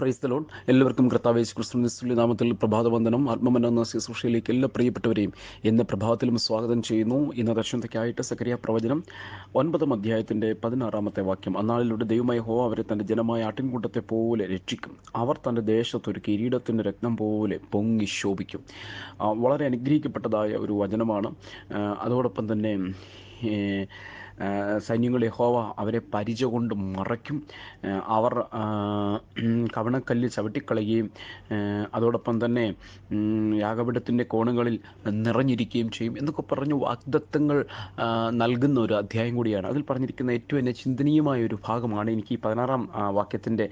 Price ദലോൺ എല്ലാവർക്കും കർത്താവേശ് ക്രിസ്തുവിന്റെ നാമത്തിൽ പ്രഭാതവന്ദനം. ആത്മമനെന്ന ശുശ്രൂഷയിലേക്ക് എല്ലാ പ്രിയപ്പെട്ടവരെയും ഇന്ന് പ്രഭാതത്തിലും സ്വാഗതം ചെയ്യുന്നു. ഇന്ന് ദർശനത്തേക്കായിട്ട് സക്രിയ പ്രവചനം ഒൻപതാം അധ്യായത്തിന്റെ പതിനാറാമത്തെ വാക്യം. അന്നാളിലൂടെ ദൈവമായ ഹോ അവരെ തന്റെ ജനമായ ആട്ടിൻകൂട്ടത്തെ പോലെ രക്ഷിക്കും. അവർ തന്റെ ദേശത്തൊരു കിരീടത്തിന്റെ രക്തം പോലെ പൊങ്ങി ശോഭിക്കും. വളരെ അനുഗ്രഹിക്കപ്പെട്ടതായ ഒരു വചനമാണ്. അതോടൊപ്പം തന്നെ സൈന്യങ്ങളെ ഹോവ അവരെ പരിച കൊണ്ട് മറയ്ക്കും അവർ കവണക്കല്ല് ചവിട്ടിക്കളയുകയും അതോടൊപ്പം തന്നെ യാഗപീഠത്തിന്റെ കോണുകളിൽ നിറഞ്ഞിരിക്കുകയും ചെയ്യും എന്നൊക്കെ പറഞ്ഞ് വാഗ്ദത്തങ്ങൾ നൽകുന്ന ഒരു അധ്യായം കൂടിയാണ്. അതിൽ പറഞ്ഞിരിക്കുന്ന ഏറ്റവും എന്നെ ചിന്തനീയമായ ഒരു ഭാഗമാണ് എനിക്ക് ഈ പതിനാറാം വാക്യത്തിന്റെ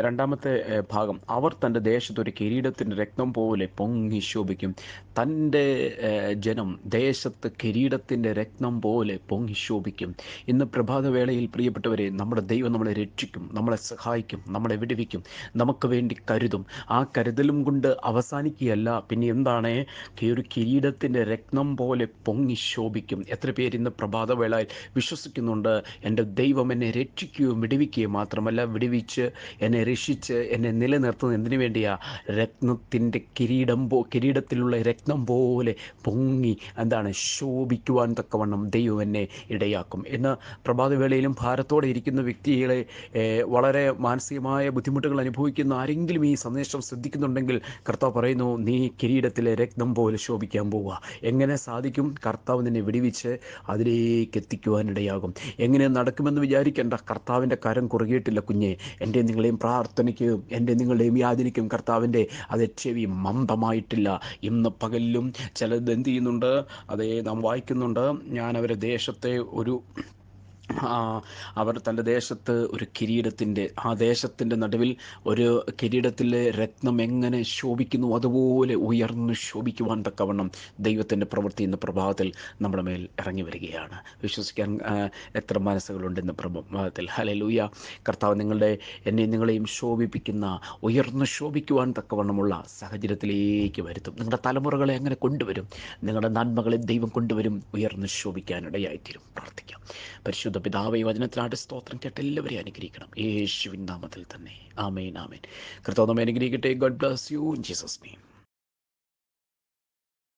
രണ്ടാമത്തെ ഭാഗം. അവർ തന്റെ ദേശത്ത് ഒരു കിരീടത്തിന്റെ രക്തം പോലെ പൊങ്ങി ശോഭിക്കും. തന്റെ ജനം ദേശത്ത് കിരീടത്തിന്റെ രക്തം പോലെ പൊങ്ങി ശോഭിക്കും. ഇന്ന് പ്രഭാതവേളയിൽ പ്രിയപ്പെട്ടവരെ നമ്മുടെ ദൈവം നമ്മളെ രക്ഷിക്കും നമ്മളെ സഹായിക്കും നമ്മളെ വിടുവിക്കും നമുക്ക് വേണ്ടി കരുതും. ആ കരുതലും കൊണ്ട് അവസാനിക്കുകയല്ല പിന്നെ എന്താണ്? ഒരു കിരീടത്തിന്റെ രക്തം പോലെ പൊങ്ങി ശോഭിക്കും. എത്ര പേര് ഇന്ന് പ്രഭാതവേളയിൽ വിശ്വസിക്കുന്നുണ്ട് എന്റെ ദൈവം എന്നെ രക്ഷിക്കുകയും വിടുവിക്കുകയും മാത്രമല്ല വിടുവിച്ച് എന്നെ രക്ഷിച്ച് എന്നെ നിലനിർത്തുന്ന എന്തിനു വേണ്ടിയാ? രത്നത്തിന്റെ കിരീടം പോ കിരീടത്തിലുള്ള രക്തം പോലെ പൊങ്ങി എന്താണ്? ശോഭിക്കുവാൻ തക്കവണ്ണം ദൈവം എന്നെ ഇടയാക്കും. എന്ന് പ്രഭാതവേളയിലും ഭാരത്തോടെ ഇരിക്കുന്ന വ്യക്തികളെ വളരെ മാനസികമായ ബുദ്ധിമുട്ടുകൾ അനുഭവിക്കുന്ന ആരെങ്കിലും ഈ സന്ദേശം ശ്രദ്ധിക്കുന്നുണ്ടെങ്കിൽ കർത്താവ് പറയുന്നു നീ കിരീടത്തിലെ രക്തം പോലെ ശോഭിക്കാൻ പോവുക. എങ്ങനെ സാധിക്കും? കർത്താവ് നിന്നെ വിടിവിച്ച് അതിലേക്ക് എത്തിക്കുവാനിടയാകും. എങ്ങനെ നടക്കുമെന്ന് വിചാരിക്കേണ്ട. കർത്താവിന്റെ കരം കുറുകിയിട്ടില്ല കുഞ്ഞെ. എന്റെ നിങ്ങളെയും പ്രാർത്ഥനയ്ക്കും എന്റെ നിങ്ങളുടെയും യാതിനിക്കും കർത്താവിന്റെ അത് ചെവി മന്ദമായിട്ടില്ല. ഇന്ന് പകലിലും ചിലത് എന്ത് ചെയ്യുന്നുണ്ട്? അതേ നാം വായിക്കുന്നുണ്ട്. ഞാൻ അവരെ ദേശത്തെ ഒരു അവർ തന്റെ ദേശത്ത് ഒരു കിരീടത്തിന്റെ ആ ദേശത്തിന്റെ നടുവിൽ ഒരു കിരീടത്തിലെ രത്നം എങ്ങനെ ശോഭിക്കുന്നു അതുപോലെ ഉയർന്നു ശോഭിക്കുവാൻ തക്കവണ്ണം ദൈവത്തിന്റെ പ്രവൃത്തി എന്ന പ്രഭാവത്തിൽ നമ്മുടെ മേൽ ഇറങ്ങി വരികയാണ്. വിശ്വസിക്കാൻ എത്ര മനസ്സുകളുണ്ട് പ്രഭാവത്തിൽ പ്രഭാതത്തിൽ. ഹലലൂയ കർത്താവ് നിങ്ങളുടെ എന്നെയും നിങ്ങളെയും ശോഭിപ്പിക്കുന്ന ഉയർന്നു ശോഭിക്കുവാൻ തക്കവണ്ണമുള്ള സാഹചര്യത്തിലേക്ക് വരുത്തും. നിങ്ങളുടെ തലമുറകളെ അങ്ങനെ കൊണ്ടുവരും? നിങ്ങളുടെ നന്മകളെ ദൈവം കൊണ്ടുവരും ഉയർന്നു ശോഭിക്കാനിടയായിത്തീരും പ്രാർത്ഥിക്കാം. പരിശുദ്ധ പിതാവ് ഈ വചനത്തിനായിട്ട് സ്തോത്രം കേട്ട് എല്ലാവരെയും അനുഗ്രഹിക്കണം. യേശുവിൻ നാമത്തിൽ തന്നെ. ആമേൻ ആമേൻ. കർത്താവ് അനുഗ്രഹിക്കട്ടെ. God bless you Jesus name